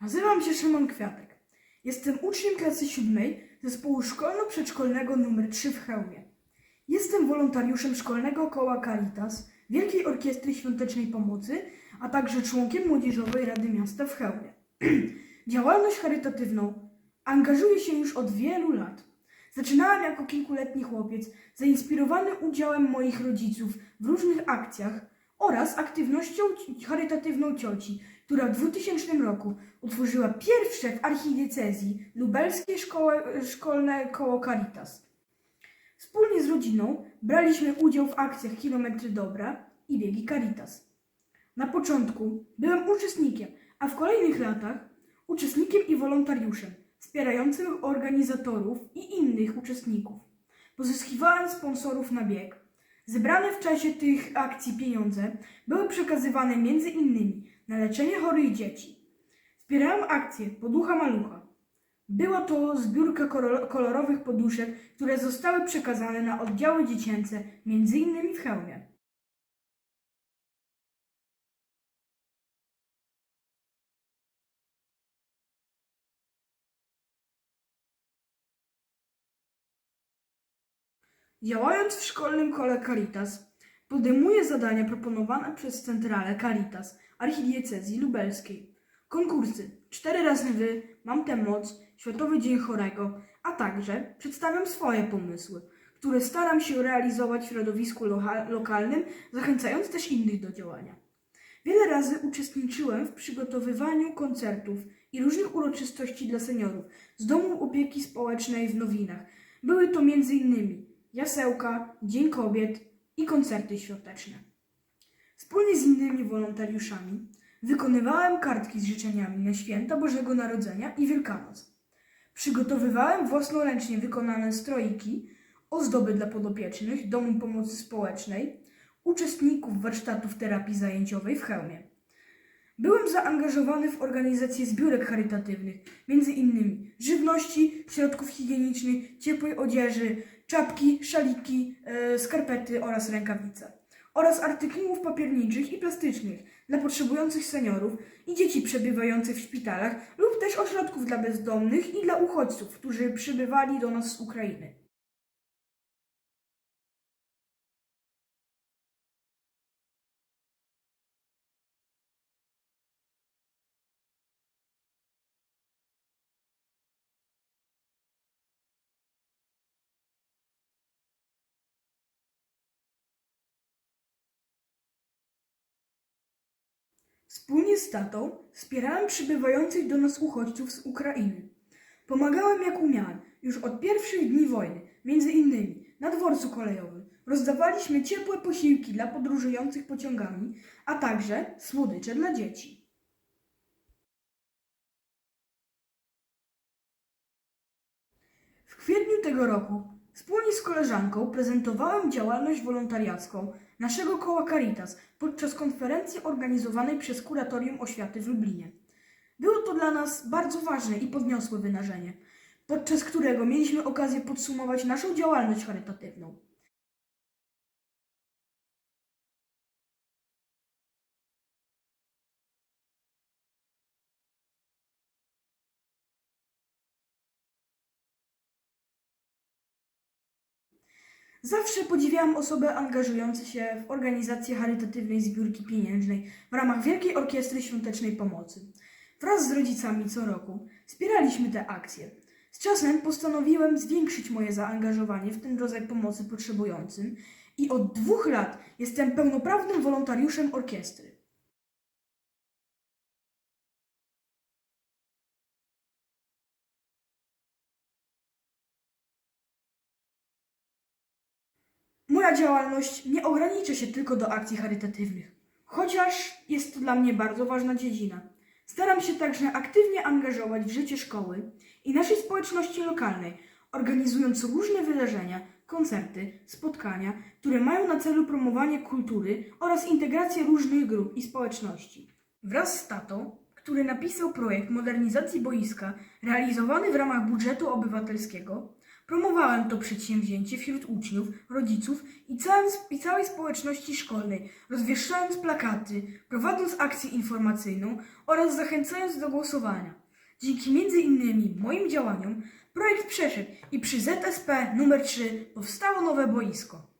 Nazywam się Szymon Kwiatek. Jestem uczniem klasy siódmej zespołu szkolno-przedszkolnego nr 3 w Chełmie. Jestem wolontariuszem szkolnego koła Caritas, Wielkiej Orkiestry Świątecznej Pomocy, a także członkiem Młodzieżowej Rady Miasta w Chełmie. Działalność charytatywną angażuję się już od wielu lat. Zaczynałem jako kilkuletni chłopiec, zainspirowany udziałem moich rodziców w różnych akcjach oraz aktywnością ci- charytatywną cioci, która w 2000 roku utworzyła pierwsze w archidiecezji lubelskie szkołę, szkolne koło Caritas. Wspólnie z rodziną braliśmy udział w akcjach Kilometry Dobra i Biegi Caritas. Na początku byłem uczestnikiem, a w kolejnych latach uczestnikiem i wolontariuszem, wspierającym organizatorów i innych uczestników. Pozyskiwałem sponsorów na bieg. Zebrane w czasie tych akcji pieniądze były przekazywane innymi na leczenie chorych dzieci. Wspierałem akcję Poducha Malucha. Była to zbiórka kolorowych poduszek, które zostały przekazane na oddziały dziecięce, innymi w Chełmie. Działając w szkolnym kole Caritas, podejmuję zadania proponowane przez centralę Caritas Archidiecezji Lubelskiej. Konkursy Cztery razy wy, Mam tę moc, Światowy Dzień Chorego, a także przedstawiam swoje pomysły, które staram się realizować w środowisku lokalnym, zachęcając też innych do działania. Wiele razy uczestniczyłem w przygotowywaniu koncertów i różnych uroczystości dla seniorów z Domu Opieki Społecznej w Nowinach. Były to m.in. jasełka, Dzień Kobiet i koncerty świąteczne. Wspólnie z innymi wolontariuszami wykonywałem kartki z życzeniami na święta Bożego Narodzenia i Wielkanoc. Przygotowywałem własnoręcznie wykonane stroiki, ozdoby dla podopiecznych Domu Pomocy Społecznej, uczestników warsztatów terapii zajęciowej w Chełmie. Byłem zaangażowany w organizację zbiórek charytatywnych, między innymi żywności, środków higienicznych, ciepłej odzieży, czapki, szaliki, e, skarpety oraz rękawice oraz artykułów papierniczych i plastycznych dla potrzebujących seniorów i dzieci przebywających w szpitalach lub też ośrodków dla bezdomnych i dla uchodźców, którzy przybywali do nas z Ukrainy. Wspólnie z tatą wspierałem przybywających do nas uchodźców z Ukrainy. Pomagałem jak umiałem, już od pierwszych dni wojny, między innymi na dworcu kolejowym. Rozdawaliśmy ciepłe posiłki dla podróżujących pociągami, a także słodycze dla dzieci. W kwietniu tego roku wspólnie z koleżanką prezentowałem działalność wolontariacką naszego koła Caritas podczas konferencji organizowanej przez Kuratorium Oświaty w Lublinie. Było to dla nas bardzo ważne i podniosłe wydarzenie, podczas którego mieliśmy okazję podsumować naszą działalność charytatywną. Zawsze podziwiałam osoby angażujące się w organizację charytatywnej zbiórki pieniężnej w ramach Wielkiej Orkiestry Świątecznej Pomocy. Wraz z rodzicami co roku wspieraliśmy te akcje. Z czasem postanowiłem zwiększyć moje zaangażowanie w ten rodzaj pomocy potrzebującym i od dwóch lat jestem pełnoprawnym wolontariuszem orkiestry. Moja działalność nie ogranicza się tylko do akcji charytatywnych, chociaż jest to dla mnie bardzo ważna dziedzina. Staram się także aktywnie angażować w życie szkoły i naszej społeczności lokalnej, organizując różne wydarzenia, koncerty, spotkania, które mają na celu promowanie kultury oraz integrację różnych grup i społeczności. Wraz z tatą, który napisał projekt modernizacji boiska realizowany w ramach budżetu obywatelskiego, Promowałem to przedsięwzięcie wśród uczniów, rodziców i, całej społeczności szkolnej, rozwieszczając plakaty, prowadząc akcję informacyjną oraz zachęcając do głosowania. Dzięki między innymi moim działaniom projekt przeszedł i przy ZSP numer 3 powstało nowe boisko.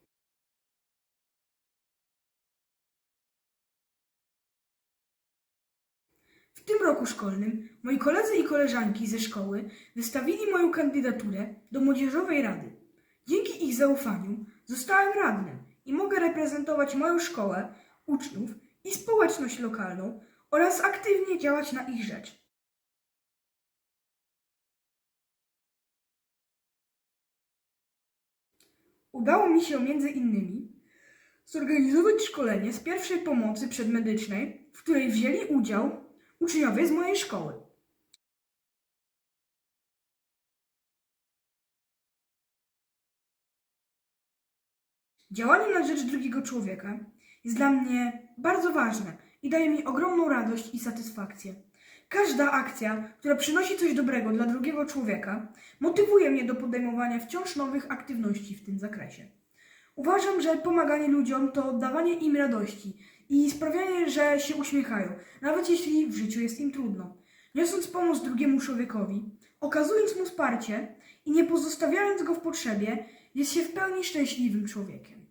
Tym roku szkolnym moi koledzy i koleżanki ze szkoły wystawili moją kandydaturę do Młodzieżowej Rady. Dzięki ich zaufaniu zostałem radnym i mogę reprezentować moją szkołę, uczniów i społeczność lokalną oraz aktywnie działać na ich rzecz. Udało mi się między innymi zorganizować szkolenie z pierwszej pomocy przedmedycznej, w której wzięli udział uczniowie z mojej szkoły. Działanie na rzecz drugiego człowieka jest dla mnie bardzo ważne i daje mi ogromną radość i satysfakcję. Każda akcja, która przynosi coś dobrego dla drugiego człowieka, motywuje mnie do podejmowania wciąż nowych aktywności w tym zakresie. Uważam, że pomaganie ludziom to dawanie im radości i sprawianie, że się uśmiechają, nawet jeśli w życiu jest im trudno. Niosąc pomoc drugiemu człowiekowi, okazując mu wsparcie i nie pozostawiając go w potrzebie, jest się w pełni szczęśliwym człowiekiem.